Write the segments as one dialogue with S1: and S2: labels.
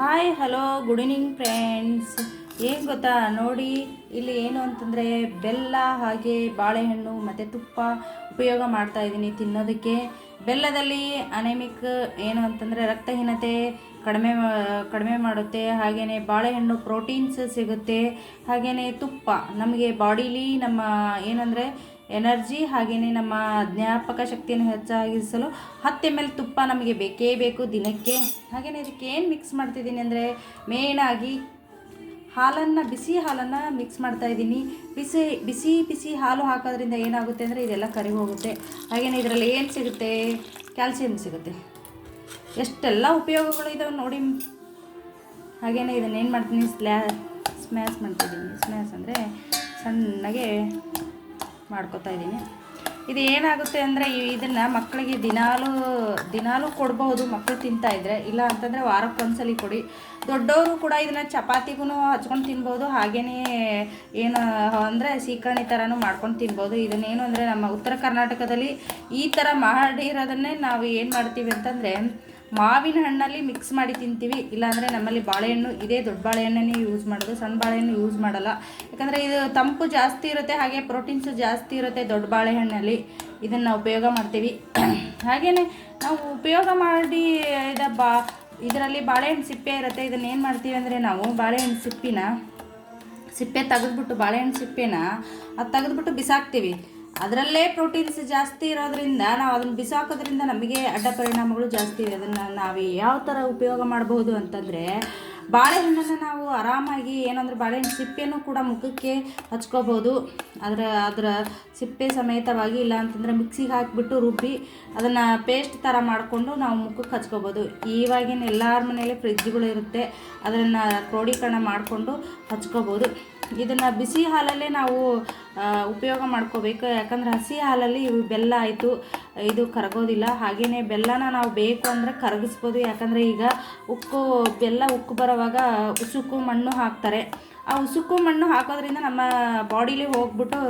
S1: Hi hello good evening friends ಏನು ಗೊತ್ತಾ? ನೋಡಿ, ಇಲ್ಲಿ ಏನು ಅಂತಂದರೆ ಬೆಲ್ಲ, ಹಾಗೆ ಬಾಳೆಹಣ್ಣು, ಮತ್ತು ತುಪ್ಪ ಉಪಯೋಗ ಮಾಡ್ತಾ ಇದ್ದೀನಿ ತಿನ್ನೋದಕ್ಕೆ. ಬೆಲ್ಲದಲ್ಲಿ ಅನೆಮಿಕ್ ಏನು ಅಂತಂದರೆ ರಕ್ತಹೀನತೆ ಕಡಿಮೆ ಕಡಿಮೆ ಮಾಡುತ್ತೆ. ಹಾಗೆಯೇ ಬಾಳೆಹಣ್ಣು ಪ್ರೋಟೀನ್ಸ್ ಸಿಗುತ್ತೆ. ಹಾಗೆಯೇ ತುಪ್ಪ, ನಮಗೆ ಬಾಡಿಲಿ ನಮ್ಮ ಏನಂದರೆ ಎನರ್ಜಿ ಹಾಗೆಯೇ ನಮ್ಮ ಜ್ಞಾಪಕ ಶಕ್ತಿಯನ್ನು ಹೆಚ್ಚಾಗಿಸಲು ಹತ್ತು ಎಂ ತುಪ್ಪ ನಮಗೆ ಬೇಕೇ ಬೇಕು ದಿನಕ್ಕೆ. ಹಾಗೆಯೇ ಇದಕ್ಕೆ ಏನು ಮಿಕ್ಸ್ ಮಾಡ್ತಿದ್ದೀನಿ ಅಂದರೆ ಮೇಯ್ನಾಗಿ ಹಾಲನ್ನು, ಬಿಸಿ ಹಾಲನ್ನು ಮಿಕ್ಸ್ ಮಾಡ್ತಾ ಇದ್ದೀನಿ. ಬಿಸಿ ಬಿಸಿ ಬಿಸಿ ಹಾಲು ಹಾಕೋದ್ರಿಂದ ಏನಾಗುತ್ತೆ ಅಂದರೆ ಇದೆಲ್ಲ ಕರಿ ಹೋಗುತ್ತೆ. ಹಾಗೆಯೇ ಇದರಲ್ಲಿ ಏನು ಸಿಗುತ್ತೆ? ಕ್ಯಾಲ್ಸಿಯಂ ಸಿಗುತ್ತೆ. ಎಷ್ಟೆಲ್ಲ ಉಪಯೋಗಗಳು ಇದಾವೆ ನೋಡಿ. ಹಾಗೆಯೇ ಇದನ್ನು ಏನು ಮಾಡ್ತೀನಿ? ಸ್ಲ್ಯಾ ಸ್ಮ್ಯಾಶ್ ಮಾಡ್ತಿದ್ದೀನಿ. ಸ್ಮ್ಯಾಶ್ ಅಂದರೆ ಸಣ್ಣಗೆ ಮಾಡ್ಕೊತಾ ಇದ್ದೀನಿ. ಇದು ಏನಾಗುತ್ತೆ ಅಂದರೆ ಇದನ್ನು ಮಕ್ಕಳಿಗೆ ದಿನಾಲೂ ದಿನಾಲೂ ಕೊಡ್ಬೋದು ಮಕ್ಕಳು ತಿಂತಾಯಿದ್ರೆ ಇಲ್ಲ ಅಂತಂದರೆ ವಾರಕ್ಕೊಂದ್ಸಲಿ ಕೊಡಿ. ದೊಡ್ಡವರು ಕೂಡ ಇದನ್ನು ಚಪಾತಿಗೂ ಹಚ್ಕೊಂಡು ತಿನ್ಬೋದು ಹಾಗೆಯೇ ಏನು ಅಂದರೆ ಸೀಕರಣಿ ಥರನೂ ಮಾಡ್ಕೊಂಡು ತಿನ್ಬೋದು. ಇದನ್ನೇನು ಅಂದರೆ ನಮ್ಮ ಉತ್ತರ ಕರ್ನಾಟಕದಲ್ಲಿ ಈ ಥರ ಮಾಡಿರೋದನ್ನೇ ನಾವು ಏನು ಮಾಡ್ತೀವಿ ಅಂತಂದರೆ ಮಾವಿನ ಹಣ್ಣಲ್ಲಿ ಮಿಕ್ಸ್ ಮಾಡಿ ತಿಂತೀವಿ. ಇಲ್ಲಾಂದರೆ ನಮ್ಮಲ್ಲಿ ಬಾಳೆಹಣ್ಣು ಇದೇ, ದೊಡ್ಡ ಬಾಳೆಹಣ್ಣನ್ನೇ ಯೂಸ್ ಮಾಡೋದು, ಸಣ್ಣ ಬಾಳೆಹಣ್ಣು ಯೂಸ್ ಮಾಡಲ್ಲ. ಯಾಕಂದರೆ ಇದು ತಂಪು ಜಾಸ್ತಿ ಇರುತ್ತೆ, ಹಾಗೆ ಪ್ರೋಟೀನ್ಸು ಜಾಸ್ತಿ ಇರುತ್ತೆ ದೊಡ್ಡ ಬಾಳೆಹಣ್ಣಲ್ಲಿ. ಇದನ್ನು ಉಪಯೋಗ ಮಾಡ್ತೀವಿ. ಹಾಗೆಯೇ ನಾವು ಉಪಯೋಗ ಮಾಡಿ ಇದ ಬಾ, ಇದರಲ್ಲಿ ಬಾಳೆಹಣ್ಣು ಸಿಪ್ಪೆ ಇರುತ್ತೆ. ಇದನ್ನು ಏನು ಮಾಡ್ತೀವಿ ಅಂದರೆ ನಾವು ಬಾಳೆಹಣ್ಣು ಸಿಪ್ಪಿನ, ಸಿಪ್ಪೆ ತೆಗೆದ್ಬಿಟ್ಟು ಬಾಳೆಹಣ್ಣು ಸಿಪ್ಪೆನ ಅದು ತೆಗೆದ್ಬಿಟ್ಟು ಬಿಸಾಕ್ತೀವಿ. ಅದರಲ್ಲೇ ಪ್ರೋಟೀನ್ಸ್ ಜಾಸ್ತಿ ಇರೋದ್ರಿಂದ ನಾವು ಅದನ್ನು ಬಿಸಾಕೋದ್ರಿಂದ ನಮಗೆ ಅಡ್ಡ ಪರಿಣಾಮಗಳು ಜಾಸ್ತಿ ಇವೆ ಅದನ್ನು ನಾವು ಯಾವ ಥರ ಉಪಯೋಗ ಮಾಡಬಹುದು ಅಂತಂದರೆ ಬಾಳೆಹಣ್ಣನ್ನು ನಾವು ಆರಾಮಾಗಿ ಏನಂದ್ರೆ ಬಾಳೆಹಣ್ಣು ಸಿಪ್ಪೆನೂ ಕೂಡ ಮುಖಕ್ಕೆ ಹಚ್ಕೋಬೋದು. ಅದರ ಅದರ ಸಿಪ್ಪೆ ಸಮೇತವಾಗಿ ಇಲ್ಲ ಅಂತಂದರೆ ಮಿಕ್ಸಿಗೆ ಹಾಕಿಬಿಟ್ಟು ರುಬ್ಬಿ ಅದನ್ನು ಪೇಸ್ಟ್ ಥರ ಮಾಡಿಕೊಂಡು ನಾವು ಮುಖಕ್ಕೆ ಹಚ್ಕೋಬೋದು. ಇವಾಗಿನ ಎಲ್ಲರ ಮನೇಲಿ ಫ್ರಿಜ್ಗಳು ಇರುತ್ತೆ. ಅದನ್ನು ಕ್ರೋಢೀಕರಣ ಮಾಡಿಕೊಂಡು ಹಚ್ಕೋಬೋದು. ಇದನ್ನು ಬಿಸಿ ಹಾಲಲ್ಲೇ ನಾವು ಉಪಯೋಗ ಮಾಡ್ಕೋಬೇಕು. ಯಾಕಂದ್ರೆ ಹಸಿ ಹಾಲಲ್ಲಿ ಇವು ಬೆಲ್ಲ ಆಯಿತು, ಇದು ಕರಗೋದಿಲ್ಲ. ಹಾಗೆಯೇ ಬೆಲ್ಲನ ನಾವು ಬೇಕು ಅಂದರೆ ಕರಗಿಸ್ಬೋದು. ಯಾಕಂದರೆ ಈಗ ಉಕ್ಕು, ಬೆಲ್ಲ ಉಕ್ಕು ಬರೋವಾಗ ಉಸುಕು ಮಣ್ಣು ಹಾಕ್ತಾರೆ. ಆ ಉಸುಕು ಮಣ್ಣು ಹಾಕೋದ್ರಿಂದ ನಮ್ಮ ಬಾಡಿಲಿ ಹೋಗ್ಬಿಟ್ಟು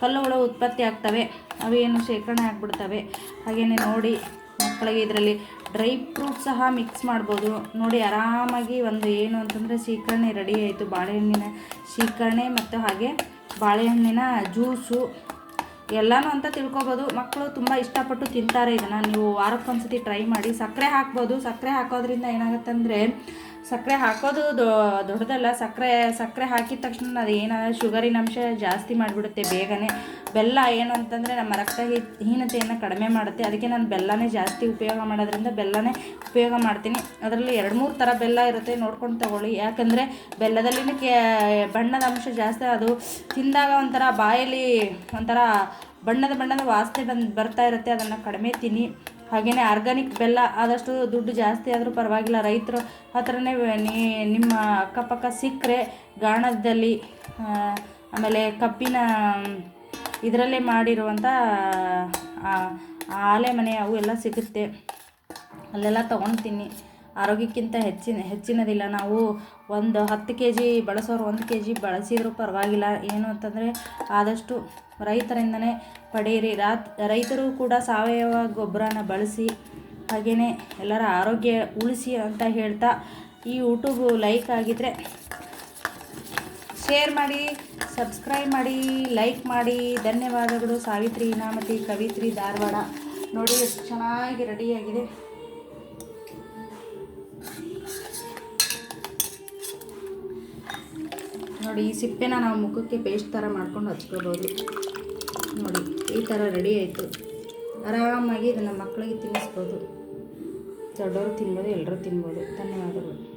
S1: ಕಲ್ಲುಗಳು ಉತ್ಪತ್ತಿ ಆಗ್ತವೆ. ಅವೇನು ಶೇಖರಣೆ ಆಗಿಬಿಡ್ತವೆ. ಹಾಗೆಯೇ ನೋಡಿ ಮಕ್ಕಳಿಗೆ ಇದರಲ್ಲಿ. ಡ್ರೈ ಫ್ರೂಟ್ ಸಹ ಮಿಕ್ಸ್ ಮಾಡ್ಬೋದು. ನೋಡಿ, ಆರಾಮಾಗಿ ಒಂದು ಏನು ಅಂತಂದರೆ ಶೀಕರಣೆ ರೆಡಿ ಆಯಿತು. ಬಾಳೆಹಣ್ಣಿನ ಶೀಕರಣೆ ಮತ್ತು ಹಾಗೆ ಬಾಳೆಹಣ್ಣಿನ ಜ್ಯೂಸು ಎಲ್ಲನೂ ಅಂತ ತಿಳ್ಕೊಬೋದು. ಮಕ್ಕಳು ತುಂಬ ಇಷ್ಟಪಟ್ಟು ತಿಂತಾರೆ ಇದನ್ನು. ನೀವು ವಾರಕ್ಕೊಂದ್ಸತಿ ಟ್ರೈ ಮಾಡಿ. ಸಕ್ಕರೆ ಹಾಕ್ಬೋದು. ಸಕ್ಕರೆ ಹಾಕೋದ್ರಿಂದ ಏನಾಗುತ್ತೆ ಅಂದರೆ ಸಕ್ಕರೆ ಹಾಕೋದು ದೊಡ್ಡದಲ್ಲ, ಸಕ್ಕರೆ ಸಕ್ಕರೆ ಹಾಕಿದ ತಕ್ಷಣ ಅದು ಏನಾದರೂ ಶುಗರಿನ ಅಂಶ ಜಾಸ್ತಿ ಮಾಡಿಬಿಡುತ್ತೆ ಬೇಗನೆ. ಬೆಲ್ಲ ಏನು ಅಂತಂದರೆ ನಮ್ಮ ರಕ್ತ ಹೀನತೆಯನ್ನು ಕಡಿಮೆ ಮಾಡುತ್ತೆ. ಅದಕ್ಕೆ ನಾನು ಬೆಲ್ಲನೇ ಜಾಸ್ತಿ ಉಪಯೋಗ ಮಾಡೋದ್ರಿಂದ ಬೆಲ್ಲನೇ ಉಪಯೋಗ ಮಾಡ್ತೀನಿ. ಅದರಲ್ಲಿ ಎರಡು ಮೂರು ಥರ ಬೆಲ್ಲ ಇರುತ್ತೆ, ನೋಡ್ಕೊಂಡು ತಗೊಳ್ಳಿ. ಯಾಕಂದರೆ ಬೆಲ್ಲದಲ್ಲಿ ಕೆ, ಬಣ್ಣದ ಅಂಶ ಜಾಸ್ತಿ, ಅದು ತಿಂದಾಗ ಒಂಥರ ಬಾಯಲ್ಲಿ ಒಂಥರ ಬಣ್ಣದ ಬಣ್ಣದ ವಾಸನೆ ಬಂದು, ಬರ್ತಾ ಇರುತ್ತೆ. ಅದನ್ನು ಕಡಿಮೆ ತಿನ್ನಿ. ಹಾಗೆಯೇ ಆರ್ಗಾನಿಕ್ ಬೆಲ್ಲ ಆದಷ್ಟು ದುಡ್ಡು ಜಾಸ್ತಿ ಆದರೂ ಪರವಾಗಿಲ್ಲ. ರೈತರು ಹತ್ರನೇ ನೀ ನಿಮ್ಮ ಅಕ್ಕಪಕ್ಕ ಸಿಕ್ಕರೆ ಗಾಣದಲ್ಲಿ ಆಮೇಲೆ ಕಬ್ಬಿನ, ಇದರಲ್ಲೇ ಮಾಡಿರುವಂಥ ಆಲೆ ಮನೆ ಅವು ಎಲ್ಲ ಸಿಗುತ್ತೆ. ಅಲ್ಲೆಲ್ಲ ತೊಗೊಂಡು ತಿನ್ನಿ. ಆರೋಗ್ಯಕ್ಕಿಂತ ಹೆಚ್ಚಿನ, ಹೆಚ್ಚಿನದಿಲ್ಲ. ನಾವು ಒಂದು ಹತ್ತು ಕೆ ಜಿ ಬಳಸೋರು ಒಂದು ಕೆ ಜಿ ಬಳಸಿದರೂ ಪರವಾಗಿಲ್ಲ. ಏನು ಅಂತಂದರೆ, ಆದಷ್ಟು ರೈತರಿಂದನೇ ಪಡೆಯಿರಿ. ರಾತ್, ರೈತರು ಕೂಡ ಸಾವಯವ ಗೊಬ್ಬರನ ಬಳಸಿ ಹಾಗೆಯೇ ಎಲ್ಲರ ಆರೋಗ್ಯ ಉಳಿಸಿ ಅಂತ ಹೇಳ್ತಾ ಈ ಯೂಟ್ಯೂಬು ಲೈಕ್ ಆಗಿದ್ದರೆ ಶೇರ್ ಮಾಡಿ, ಸಬ್ಸ್ಕ್ರೈಬ್ ಮಾಡಿ, ಲೈಕ್ ಮಾಡಿ. ಧನ್ಯವಾದಗಳು. ಸಾವಿತ್ರಿ ಇನಾಮತಿ ಕವಿತ್ರಿ, ಧಾರವಾಡ. ನೋಡಿ ಎಷ್ಟು ಚೆನ್ನಾಗಿ ರೆಡಿಯಾಗಿದೆ ನೋಡಿ, ಈ ಸಿಪ್ಪೆನ ನಾವು ಮುಖಕ್ಕೆ ಪೇಸ್ಟ್ ಥರ ಮಾಡ್ಕೊಂಡು ಹಚ್ಕೋಬೋದು ನೋಡಿ, ಈ ಥರ ರೆಡಿ ಆಯಿತು. ಆರಾಮಾಗಿ ಇದನ್ನು ಮಕ್ಕಳಿಗೆ ತಿನ್ನಿಸ್ಬೋದು. ದೊಡ್ಡವರು ತಿನ್ಬೋದು ಎಲ್ಲರೂ ತಿನ್ಬೋದು. ಧನ್ಯವಾದಗಳು.